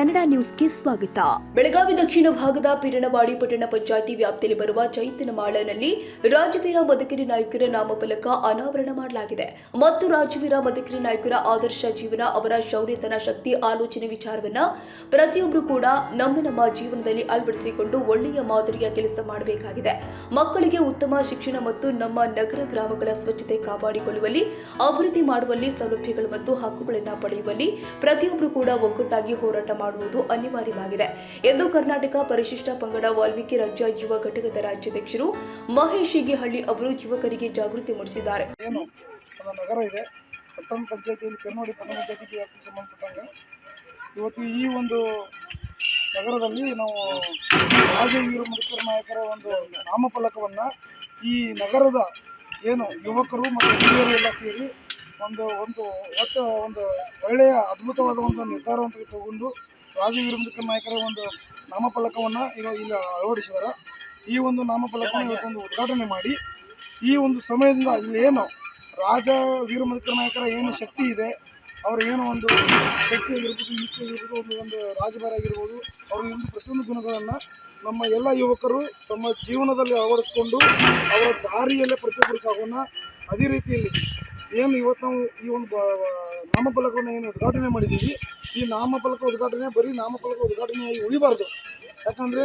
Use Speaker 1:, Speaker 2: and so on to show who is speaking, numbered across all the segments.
Speaker 1: ಕನ್ನಡ ನ್ಯೂಸ್ಗೆ ಸ್ವಾಗತ. ಬೆಳಗಾವಿ ದಕ್ಷಿಣ ಭಾಗದ ಪಿರಣವಾಡಿ ಪಟ್ಟಣ ಪಂಚಾಯಿತಿ ವ್ಯಾಪ್ತಿಯಲ್ಲಿ ಬರುವ ಚೈತನ್ಯಮಾಳನಲ್ಲಿ ರಾಜವೀರ ಮದಕರಿ ನಾಯಕರ ನಾಮಫಲಕ ಅನಾವರಣ ಮಾಡಲಾಗಿದೆ. ಮತ್ತು ರಾಜವೀರ ಮದಕರಿ ನಾಯಕರ ಆದರ್ಶ ಜೀವನ, ಅವರ ಶೌರ್ಯತನ, ಶಕ್ತಿ, ಆಲೋಚನೆ, ವಿಚಾರವನ್ನ ಪ್ರತಿಯೊಬ್ಬರು ಕೂಡ ನಮ್ಮ ನಮ್ಮ ಜೀವನದಲ್ಲಿ ಅಳವಡಿಸಿಕೊಂಡು ಒಳ್ಳೆಯ ಮಾದರಿಯ ಕೆಲಸ ಮಾಡಬೇಕಾಗಿದೆ. ಮಕ್ಕಳಿಗೆ ಉತ್ತಮ ಶಿಕ್ಷಣ ಮತ್ತು ನಮ್ಮ ನಗರ ಗ್ರಾಮಗಳ ಸ್ವಚ್ಛತೆ ಕಾಪಾಡಿಕೊಳ್ಳುವಲ್ಲಿ, ಅಭಿವೃದ್ಧಿ ಮಾಡುವಲ್ಲಿ ಸೌಲಭ್ಯಗಳು ಮತ್ತು ಹಕ್ಕುಗಳನ್ನು ಪಡೆಯುವಲ್ಲಿ ಪ್ರತಿಯೊಬ್ಬರು ಕೂಡ ಒಗ್ಗಟ್ಟಾಗಿ ಹೋರಾಟ ಮಾಡುವುದು ಅನಿವಾರ್ಯವಾಗಿದೆ ಎಂದು ಕರ್ನಾಟಕ ಪರಿಶಿಷ್ಟ ಪಂಗಡ ವಾಲ್ಮೀಕಿ ರಾಜ್ಯ ಜೀವ ಘಟಕದ ರಾಜ್ಯಾಧ್ಯಕ್ಷರು ಮಹೇಶ್ ಹಳ್ಳಿ ಅವರು ಯುವಕರಿಗೆ ಜಾಗೃತಿ ಮೂಡಿಸಿದ್ದಾರೆ.
Speaker 2: ನಗರ ಇದೆ. ಪಟ್ಟಣ ಇವತ್ತು ಈ ಒಂದು ನಗರದಲ್ಲಿ ನಾವು ರಾಜವೀರ ಮುದುಕರ ನಾಯಕರ ಒಂದು ನಾಮಫಲಕವನ್ನು ಈ ನಗರದ ಏನು ಯುವಕರು ಮತ್ತು ಹಿರಿಯರು ಎಲ್ಲ ಸೇರಿ ಒಂದು ಒಂದು ಒಟ್ಟು ಒಂದು ಒಳ್ಳೆಯ ಅದ್ಭುತವಾದ ಒಂದು ನಿರ್ಧಾರವನ್ನು ತಗೊಂಡು ರಾಜವೀರ ವೀರಭದ್ರ ನಾಯಕರ ಒಂದು ನಾಮಫಲಕವನ್ನು ಈಗ ಇಲ್ಲಿ ಅಳವಡಿಸಿದ್ದಾರೆ ಈ ಒಂದು ನಾಮಫಲಕವನ್ನು ಇವತ್ತೊಂದು ಉದ್ಘಾಟನೆ ಮಾಡಿ, ಈ ಒಂದು ಸಮಯದಿಂದ ಇಲ್ಲಿ ಏನು ರಾಜ ವೀರಭದ್ರ ನಾಯಕರ ಏನು ಶಕ್ತಿ ಇದೆ, ಅವರ ಏನು ಒಂದು ಶಕ್ತಿ ಆಗಿರ್ಬೋದು ಯುಕ್ತಿ ಆಗಿರ್ಬೋದು, ಒಂದು ಒಂದು ರಾಜಭಾರ ಆಗಿರ್ಬೋದು, ಅವ್ರ ಒಂದು ಪ್ರತಿಯೊಂದು ಗುಣಗಳನ್ನು ನಮ್ಮ ಎಲ್ಲ ಯುವಕರು ತಮ್ಮ ಜೀವನದಲ್ಲಿ ಅಳವಡಿಸ್ಕೊಂಡು ಅವರ ದಾರಿಯಲ್ಲೇ ಪ್ರತಿಯೊಬ್ಬರು ಸಾಗೋಣ ಅದೇ ರೀತಿಯಲ್ಲಿ ಏನು ಇವತ್ತು ನಾವು ಈ ಒಂದು ನಾಮಫಲಕವನ್ನು ಏನು ಉದ್ಘಾಟನೆ ಮಾಡಿದ್ದೀವಿ, ಈ ನಾಮಫಲಕ ಉದ್ಘಾಟನೆ ಬರೀ ನಾಮಫಲಕ ಉದ್ಘಾಟನೆಯಾಗಿ ಉಳಿಬಾರ್ದು. ಯಾಕಂದರೆ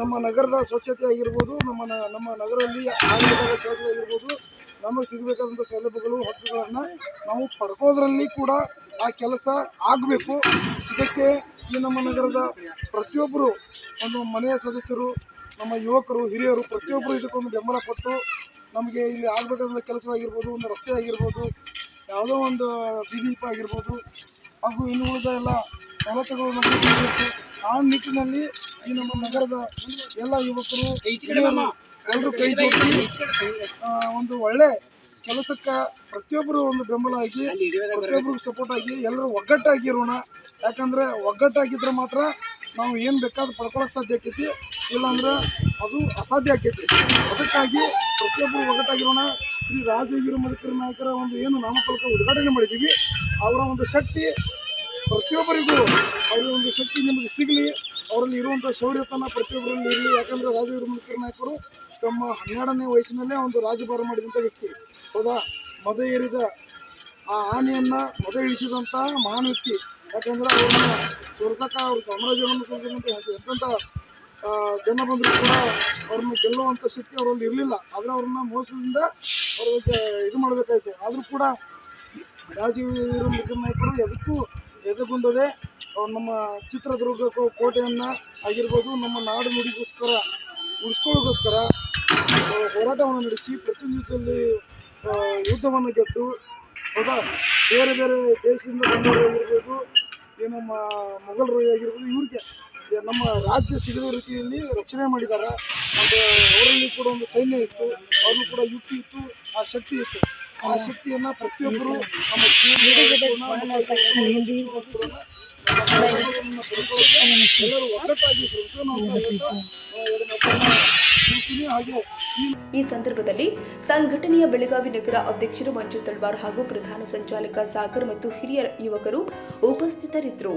Speaker 2: ನಮ್ಮ ನಗರದ ಸ್ವಚ್ಛತೆ ಆಗಿರ್ಬೋದು, ನಮ್ಮ ನಮ್ಮ ನಗರದಲ್ಲಿ ಆಡಳಿತದ ಕೆಲಸಗಳಾಗಿರ್ಬೋದು ನಮಗೆ ಸಿಗಬೇಕಾದಂಥ ಸೌಲಭ್ಯಗಳು, ಹಕ್ಕುಗಳನ್ನು ನಾವು ಪಡ್ಕೋದ್ರಲ್ಲಿ ಕೂಡ ಆ ಕೆಲಸ ಆಗಬೇಕು. ಇದಕ್ಕೆ ಈ ನಮ್ಮ ನಗರದ ಪ್ರತಿಯೊಬ್ಬರು, ಒಂದು ಮನೆಯ ಸದಸ್ಯರು, ನಮ್ಮ ಯುವಕರು, ಹಿರಿಯರು ಪ್ರತಿಯೊಬ್ಬರು ಇದಕ್ಕೊಂದು ಬೆಂಬಲ ಕೊಟ್ಟು ನಮಗೆ ಇಲ್ಲಿ ಆಗಬೇಕಾದಂಥ ಕೆಲಸವಾಗಿರ್ಬೋದು ಒಂದು ರಸ್ತೆ ಆಗಿರ್ಬೋದು ಯಾವುದೋ ಒಂದು ಬೀದೀಪ ಆಗಿರ್ಬೋದು ಹಾಗೂ ಇನ್ನು ಉಳಿದ ಎಲ್ಲ ಸವಲತ್ತುಗಳು ನಮಗೆ ಸಿಗಬೇಕು ಆ ನಿಟ್ಟಿನಲ್ಲಿ ಈ ನಮ್ಮ ನಗರದ ಎಲ್ಲ ಯುವಕರು ಎಲ್ಲರೂ ಕೈ ಜೋಡಿಸಿ ಒಂದು ಒಳ್ಳೆ ಕೆಲಸಕ್ಕೆ ಪ್ರತಿಯೊಬ್ಬರು ಒಂದು ಬೆಂಬಲ ಆಗಿ ಪ್ರತಿಯೊಬ್ಬರಿಗೂ ಸಪೋರ್ಟ್ ಆಗಿ ಎಲ್ಲರೂ ಒಗ್ಗಟ್ಟಾಗಿರೋಣ ಯಾಕಂದರೆ ಒಗ್ಗಟ್ಟಾಗಿದ್ರೆ ಮಾತ್ರ ನಾವು ಏನು ಬೇಕಾದ್ರೂ ಪಡ್ಕೊಳಕ್ಕೆ ಸಾಧ್ಯ ಆಕೈತಿ. ಇಲ್ಲಾಂದ್ರೆ ಅದು ಅಸಾಧ್ಯ ಆಕೈತಿ. ಅದಕ್ಕಾಗಿ ಪ್ರತಿಯೊಬ್ಬರು ಒಗ್ಗಟ್ಟಾಗಿರೋಣ. ಶ್ರೀ ರಾಜವೀರ ಮದಕರ ನಾಯಕರ ಒಂದು ಏನು ನಾಮಫಲಕ ಉದ್ಘಾಟನೆ ಮಾಡಿದ್ದೀವಿ. ಅವರ ಒಂದು ಶಕ್ತಿ ಪ್ರತಿಯೊಬ್ಬರಿಗೂ ಅವರ ಒಂದು ಶಕ್ತಿ ನಿಮಗೆ ಸಿಗಲಿ. ಅವರಲ್ಲಿ ಇರುವಂಥ ಶೌರ್ಯತನ ಪ್ರತಿಯೊಬ್ಬರಲ್ಲಿ ಇರಲಿ. ಯಾಕಂದರೆ ರಾಜವೀರ ಮುಖರ ನಾಯಕರು ತಮ್ಮ ಹನ್ನೆರಡನೇ ವಯಸ್ಸಿನಲ್ಲೇ ಒಂದು ರಾಜಭಾರ ಮಾಡಿದಂಥ ವ್ಯಕ್ತಿ. ಹೌದಾ? ಮದ ಏರಿದ ಆ ಆನೆಯನ್ನು ಮದ ಇಳಿಸಿದಂಥ ಮಹಾನ್ ವ್ಯಕ್ತಿ. ಯಾಕಂದ್ರೆ ಅವ್ರನ್ನ ಸೋರ್ಸಕ್ಕ ಅವ್ರ ಸಾಮ್ರಾಜ್ಯವನ್ನು ಸುರಿಸಿದಂಥ ಎಂತೆಂಥ ಆ, ಜನ ಬಂದರೂ ಕೂಡ ಅವ್ರನ್ನ ಗೆಲ್ಲುವಂಥ ಶಕ್ತಿ ಅವರಲ್ಲಿ ಇರಲಿಲ್ಲ. ಆದರೆ ಅವ್ರನ್ನ ಮೋಸದಿಂದ ಅವ್ರಿಗೆ ಇದು ಮಾಡಬೇಕಾಯ್ತು. ಆದರೂ ಕೂಡ ರಾಜೀವ್ ಮುಖ್ಯ ನಾಯಕರು ಎದಕ್ಕೂ ಅವ್ರು ನಮ್ಮ ಚಿತ್ರದುರ್ಗ ಕೋಟೆಯನ್ನು ಆಗಿರ್ಬೋದು ನಮ್ಮ ನಾಡು ನುಡಿಗೋಸ್ಕರ ಉಳಿಸ್ಕೊಳ್ಳೋಗೋಸ್ಕರ ಆ, ಹೋರಾಟವನ್ನು ನಡೆಸಿ ಪ್ರತಿನಿತ್ಯದಲ್ಲಿ ಯುದ್ಧವನ್ನು ಗೆದ್ದು ಹೌದಾ? ಬೇರೆ ಬೇರೆ ದೇಶದಿಂದ ಬಂದವರು ಆಗಿರ್ಬೋದು ಏನು ಮೊಘಲರು ಆಗಿರ್ಬೋದು ಇವ್ರಿಗೆ ನಮ್ಮ ರಾಜ್ಯ ಸಿಗದ ರೀತಿಯಲ್ಲಿ ರಕ್ಷಣೆ ಮಾಡಿದ್ದಾರೆ. ಮತ್ತು ಅವರಲ್ಲಿ ಕೂಡ ಒಂದು ಸೈನ್ಯ ಇತ್ತು. ಅವರು ಕೂಡ ಯುಕ್ತಿ ಇತ್ತು. ಆ ಶಕ್ತಿ ಇತ್ತು. ಆ ಶಕ್ತಿಯನ್ನು ಪ್ರತಿಯೊಬ್ಬರು ನಮ್ಮ
Speaker 1: ಈ ಸಂದರ್ಭದಲ್ಲಿ ಸಂಘಟನೆಯ ಬೆಳಗಾವಿ ನಗರ ಅಧ್ಯಕ್ಷರು ಮಂಜು ತಳ್ವಾರ್ ಹಾಗೂ ಪ್ರಧಾನ ಸಂಚಾಲಕ ಸಾಗರ್ ಮತ್ತು ಹಿರಿಯ ಯುವಕರು ಉಪಸ್ಥಿತರಿದ್ದರು.